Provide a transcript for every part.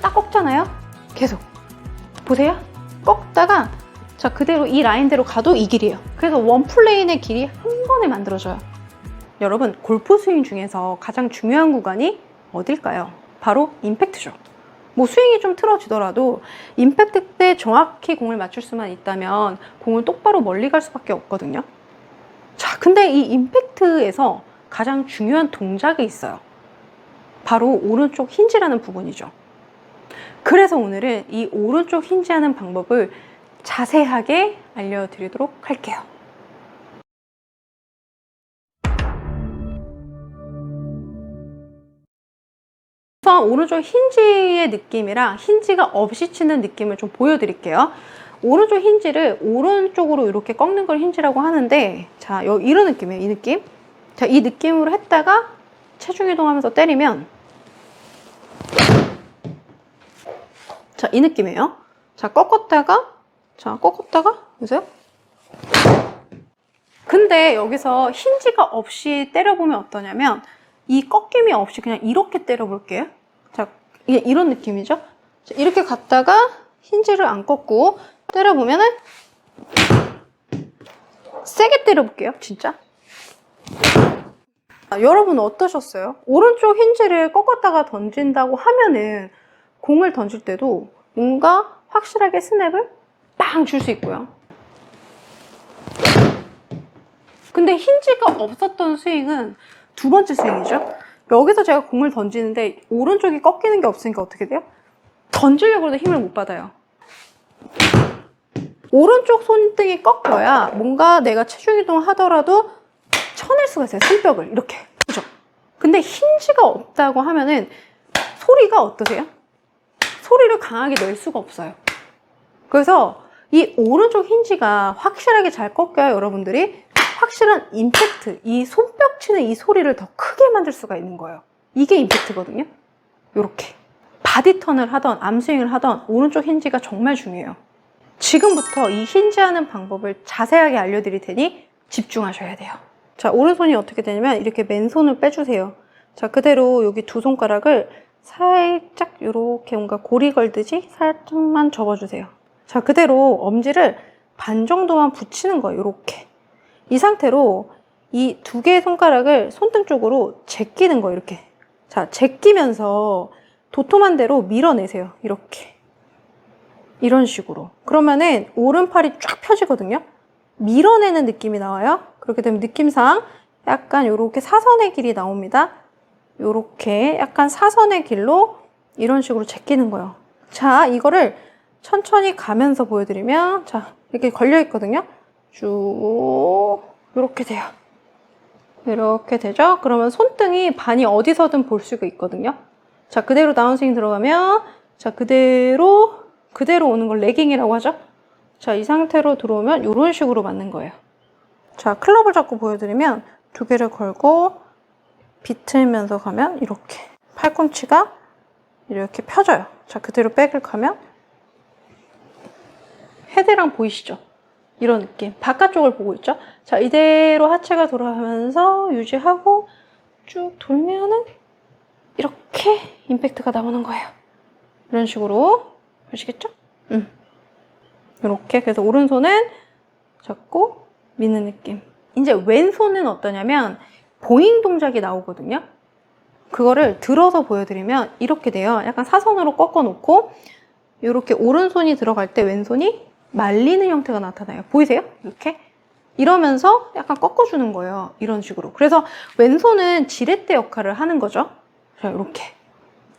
딱 꺾잖아요? 계속. 보세요. 꺾다가 자 그대로 이 라인대로 가도 이 길이에요. 그래서 원 플레인의 길이 한 번에 만들어져요. 여러분 골프 스윙 중에서 가장 중요한 구간이 어딜까요? 바로 임팩트죠. 뭐 스윙이 좀 틀어지더라도 임팩트 때 정확히 공을 맞출 수만 있다면 공을 똑바로 멀리 갈 수밖에 없거든요. 자, 근데 이 임팩트에서 가장 중요한 동작이 있어요. 바로 오른쪽 힌지라는 부분이죠. 그래서 오늘은 이 오른쪽 힌지하는 방법을 자세하게 알려드리도록 할게요. 우선 오른쪽 힌지의 느낌이랑 힌지가 없이 치는 느낌을 좀 보여드릴게요. 오른쪽 힌지를 오른쪽으로 이렇게 꺾는 걸 힌지라고 하는데 자, 여 이런 느낌이에요. 이 느낌. 자, 이 느낌으로 했다가 체중 이동하면서 때리면 자, 이 느낌이에요. 자, 꺾었다가 자, 꺾었다가 보세요. 근데 여기서 힌지가 없이 때려보면 어떠냐면 이 꺾임이 없이 그냥 이렇게 때려볼게요. 자, 이게 이런 느낌이죠? 자, 이렇게 갔다가 힌지를 안 꺾고 때려보면은 세게 때려볼게요, 진짜. 아, 여러분 어떠셨어요? 오른쪽 힌지를 꺾었다가 던진다고 하면은 공을 던질 때도 뭔가 확실하게 스냅을 빵 줄 수 있고요. 근데 힌지가 없었던 스윙은 두 번째 스윙이죠. 여기서 제가 공을 던지는데 오른쪽이 꺾이는 게 없으니까 어떻게 돼요? 던지려고 해도 힘을 못 받아요. 오른쪽 손등이 꺾여야 뭔가 내가 체중 이동을 하더라도 쳐낼 수가 있어요. 손뼉을 이렇게. 그죠? 근데 힌지가 없다고 하면은 소리가 어떠세요? 소리를 강하게 낼 수가 없어요. 그래서 이 오른쪽 힌지가 확실하게 잘 꺾여야 여러분들이 확실한 임팩트, 이 손뼉 치는 이 소리를 더 크게 만들 수가 있는 거예요. 이게 임팩트거든요. 이렇게. 바디 턴을 하던 암스윙을 하던 오른쪽 힌지가 정말 중요해요. 지금부터 이 힌지 하는 방법을 자세하게 알려드릴 테니 집중하셔야 돼요. 자, 오른손이 어떻게 되냐면 이렇게 맨손을 빼주세요. 자, 그대로 여기 두 손가락을 살짝 이렇게 뭔가 고리 걸듯이 살짝만 접어주세요. 자, 그대로 엄지를 반 정도만 붙이는 거예요. 이렇게. 이 상태로 이 두 개의 손가락을 손등 쪽으로 제끼는 거예요. 이렇게. 자, 제끼면서 도톰한 대로 밀어내세요. 이렇게. 이런 식으로. 그러면은 오른팔이 쫙 펴지거든요. 밀어내는 느낌이 나와요. 그렇게 되면 느낌상 약간 이렇게 사선의 길이 나옵니다. 이렇게 약간 사선의 길로 이런 식으로 제끼는 거예요. 자, 이거를 천천히 가면서 보여드리면 자, 이렇게 걸려 있거든요. 쭉 이렇게 돼요. 이렇게 되죠? 그러면 손등이 반이 어디서든 볼 수가 있거든요. 자, 그대로 다운스윙 들어가면 자, 그대로 그대로 오는 걸 레깅이라고 하죠. 자, 이 상태로 들어오면 이런 식으로 맞는 거예요. 자, 클럽을 잡고 보여드리면 두 개를 걸고 비틀면서 가면 이렇게 팔꿈치가 이렇게 펴져요. 자, 그대로 백을 가면 헤드랑 보이시죠? 이런 느낌. 바깥쪽을 보고 있죠? 자, 이대로 하체가 돌아가면서 유지하고 쭉 돌면은 이렇게 임팩트가 나오는 거예요. 이런 식으로. 아시겠죠? 음. 이렇게. 그래서 오른손은 잡고 미는 느낌. 이제 왼손은 어떠냐면 보잉 동작이 나오거든요. 그거를 들어서 보여드리면 이렇게 돼요. 약간 사선으로 꺾어 놓고 이렇게 오른손이 들어갈 때 왼손이 말리는 형태가 나타나요. 보이세요? 이렇게. 이러면서 약간 꺾어주는 거예요. 이런 식으로. 그래서 왼손은 지렛대 역할을 하는 거죠. 자, 이렇게.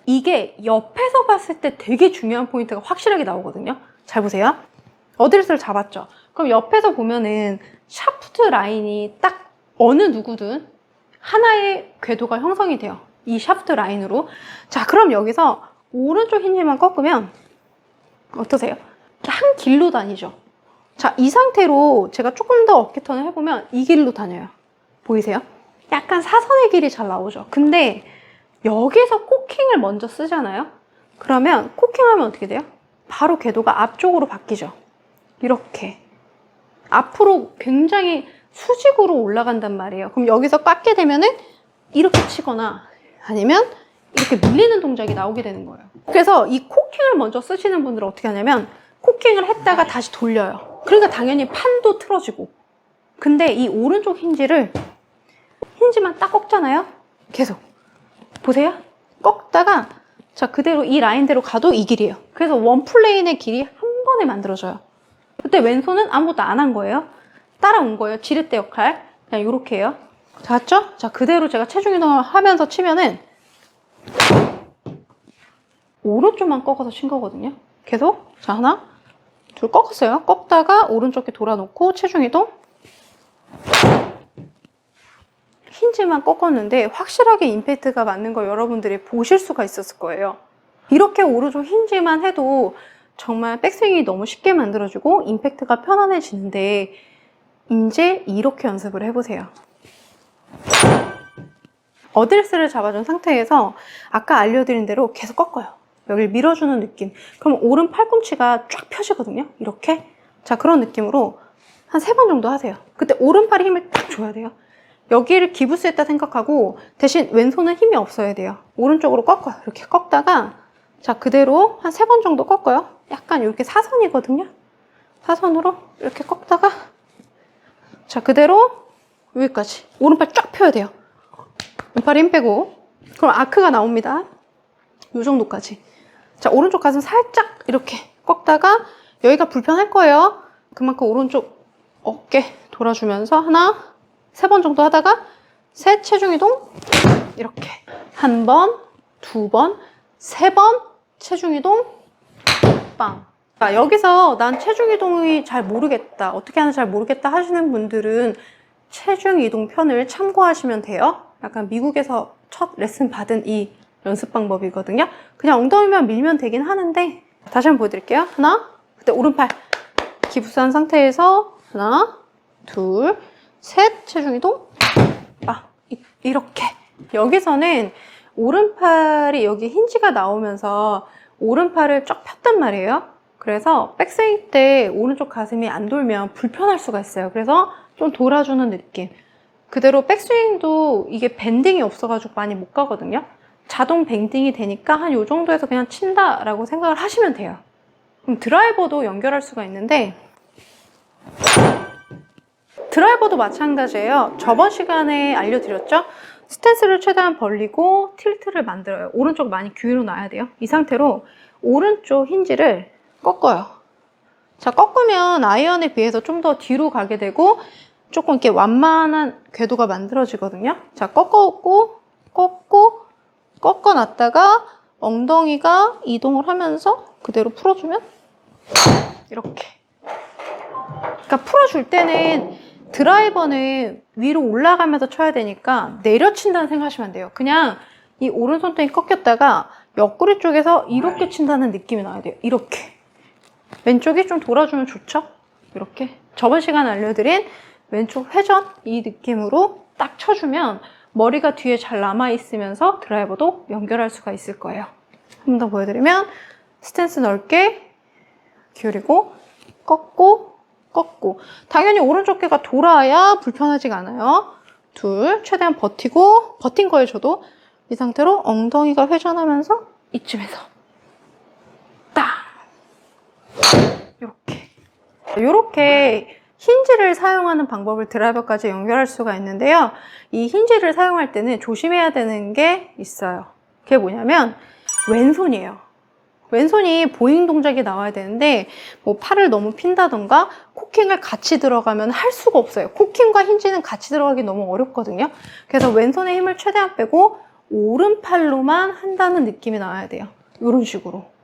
이게 옆에서 봤을 때 되게 중요한 포인트가 확실하게 나오거든요. 잘 보세요. 어드레스를 잡았죠. 그럼 옆에서 보면은 샤프트 라인이 딱 어느 누구든 하나의 궤도가 형성이 돼요. 이 샤프트 라인으로. 자, 그럼 여기서 오른쪽 힌지만 꺾으면 어떠세요? 한 길로 다니죠. 자, 이 상태로 제가 조금 더 어깨턴을 해보면 이 길로 다녀요. 보이세요? 약간 사선의 길이 잘 나오죠. 근데 여기서 코킹을 먼저 쓰잖아요. 그러면 코킹하면 어떻게 돼요? 바로 궤도가 앞쪽으로 바뀌죠. 이렇게. 앞으로 굉장히 수직으로 올라간단 말이에요. 그럼 여기서 깎게 되면은 이렇게 치거나 아니면 이렇게 밀리는 동작이 나오게 되는 거예요. 그래서 이 코킹을 먼저 쓰시는 분들은 어떻게 하냐면 코킹을 했다가 다시 돌려요. 그러니까 당연히 판도 틀어지고. 근데 이 오른쪽 힌지를 힌지만 딱 꺾잖아요. 계속 보세요. 꺾다가 자 그대로 이 라인대로 가도 이 길이에요. 그래서 원 플레인의 길이 한 번에 만들어져요. 그때 왼손은 아무것도 안 한 거예요. 따라온 거예요. 지렛대 역할. 그냥 이렇게 해요. 자, 봤죠? 자, 그대로 제가 체중 이동을 하면서 치면은 오른쪽만 꺾어서 친 거거든요. 계속. 자, 하나, 둘 꺾었어요. 꺾다가 오른쪽에 돌아놓고 체중 이동. 힌지만 꺾었는데 확실하게 임팩트가 맞는 걸 여러분들이 보실 수가 있었을 거예요. 이렇게 오른쪽 힌지만 해도 정말 백스윙이 너무 쉽게 만들어지고 임팩트가 편안해지는데 이제 이렇게 연습을 해보세요. 어드레스를 잡아준 상태에서 아까 알려드린 대로 계속 꺾어요. 여기를 밀어주는 느낌. 그럼 오른 팔꿈치가 쫙 펴지거든요. 이렇게. 자, 그런 느낌으로 한 세 번 정도 하세요. 그때 오른팔에 힘을 딱 줘야 돼요. 여기를 기부스했다 생각하고 대신 왼손은 힘이 없어야 돼요. 오른쪽으로 꺾어요. 이렇게 꺾다가 자, 그대로 한 세 번 정도 꺾어요. 약간 이렇게 사선이거든요. 사선으로 이렇게 꺾다가 자, 그대로 여기까지. 오른팔 쫙 펴야 돼요. 왼팔 힘 빼고. 그럼 아크가 나옵니다. 이 정도까지. 자, 오른쪽 가슴 살짝 이렇게 꺾다가 여기가 불편할 거예요. 그만큼 오른쪽 어깨 돌아주면서 하나, 세 번 정도 하다가 셋 체중 이동 이렇게 한 번, 두 번, 세 번 체중 이동 빵. 자, 여기서 난 체중 이동이 잘 모르겠다. 어떻게 하는지 잘 모르겠다 하시는 분들은 체중 이동 편을 참고하시면 돼요. 약간 미국에서 첫 레슨 받은 이 연습 방법이거든요. 그냥 엉덩이만 밀면 되긴 하는데 다시 한번 보여드릴게요. 하나, 그때 오른팔 기부스한 상태에서 하나, 둘, 셋 체중 이동 아, 이- 이렇게 여기서는 오른팔이 여기 힌지가 나오면서 오른팔을 쫙 폈단 말이에요. 그래서 백스윙 때 오른쪽 가슴이 안 돌면 불편할 수가 있어요. 그래서 좀 돌아주는 느낌. 그대로 백스윙도 이게 밴딩이 없어가지고 많이 못 가거든요. 자동 밴딩이 되니까 한 요 정도에서 그냥 친다라고 생각을 하시면 돼요. 그럼 드라이버도 연결할 수가 있는데 드라이버도 마찬가지예요. 저번 시간에 알려드렸죠? 스탠스를 최대한 벌리고 틸트를 만들어요. 오른쪽 많이 기울여 놔야 돼요. 이 상태로 오른쪽 힌지를 꺾어요. 자, 꺾으면 아이언에 비해서 좀 더 뒤로 가게 되고 조금 이렇게 완만한 궤도가 만들어지거든요. 자, 꺾었고, 꺾고, 꺾어놨다가 엉덩이가 이동을 하면서 그대로 풀어주면 이렇게. 그러니까 풀어줄 때는 드라이버는 위로 올라가면서 쳐야 되니까 내려친다는 생각하시면 안 돼요. 그냥 이 오른손등이 꺾였다가 옆구리 쪽에서 이렇게 친다는 느낌이 나야 돼요. 이렇게. 왼쪽이 좀 돌아주면 좋죠? 이렇게. 저번 시간에 알려드린 왼쪽 회전 이 느낌으로 딱 쳐주면 머리가 뒤에 잘 남아있으면서 드라이버도 연결할 수가 있을 거예요. 한 번 더 보여드리면 스탠스 넓게 기울이고 꺾고 꺾고 당연히 오른쪽 귀가 돌아야 불편하지가 않아요. 둘 최대한 버티고 버틴 거예요 저도 이 상태로 엉덩이가 회전하면서 이쯤에서 딱 이렇게 이렇게 힌지를 사용하는 방법을 드라이버까지 연결할 수가 있는데요. 이 힌지를 사용할 때는 조심해야 되는 게 있어요. 그게 뭐냐면 왼손이에요. 왼손이 보잉 동작이 나와야 되는데 뭐 팔을 너무 핀다던가 코킹을 같이 들어가면 할 수가 없어요. 코킹과 힌지는 같이 들어가기 너무 어렵거든요. 그래서 왼손에 힘을 최대한 빼고 오른팔로만 한다는 느낌이 나와야 돼요. 이런 식으로.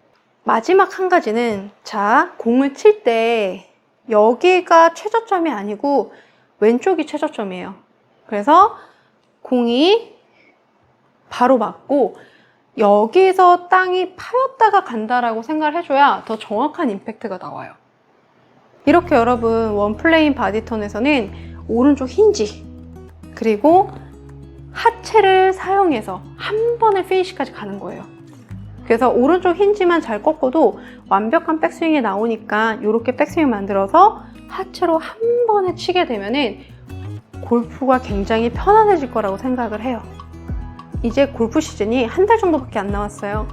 마지막 한 가지는 자 공을 칠 때 여기가 최저점이 아니고 왼쪽이 최저점이에요. 그래서 공이 바로 맞고 여기서 땅이 파였다가 간다라고 생각을 해줘야 더 정확한 임팩트가 나와요. 이렇게 여러분 원플레인 바디턴에서는 오른쪽 힌지 그리고 하체를 사용해서 한 번에 피니시까지 가는 거예요. 그래서 오른쪽 힌지만 잘 꺾어도 완벽한 백스윙이 나오니까 이렇게 백스윙 만들어서 하체로 한 번에 치게 되면은 골프가 굉장히 편안해질 거라고 생각을 해요. 이제 골프 시즌이 한 달 정도밖에 안 남았어요.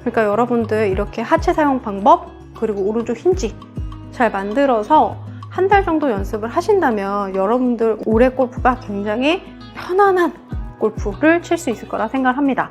그러니까 여러분들 이렇게 하체 사용 방법 그리고 오른쪽 힌지 잘 만들어서 한 달 정도 연습을 하신다면 여러분들 올해 골프가 굉장히 편안한 골프를 칠 수 있을 거라 생각합니다.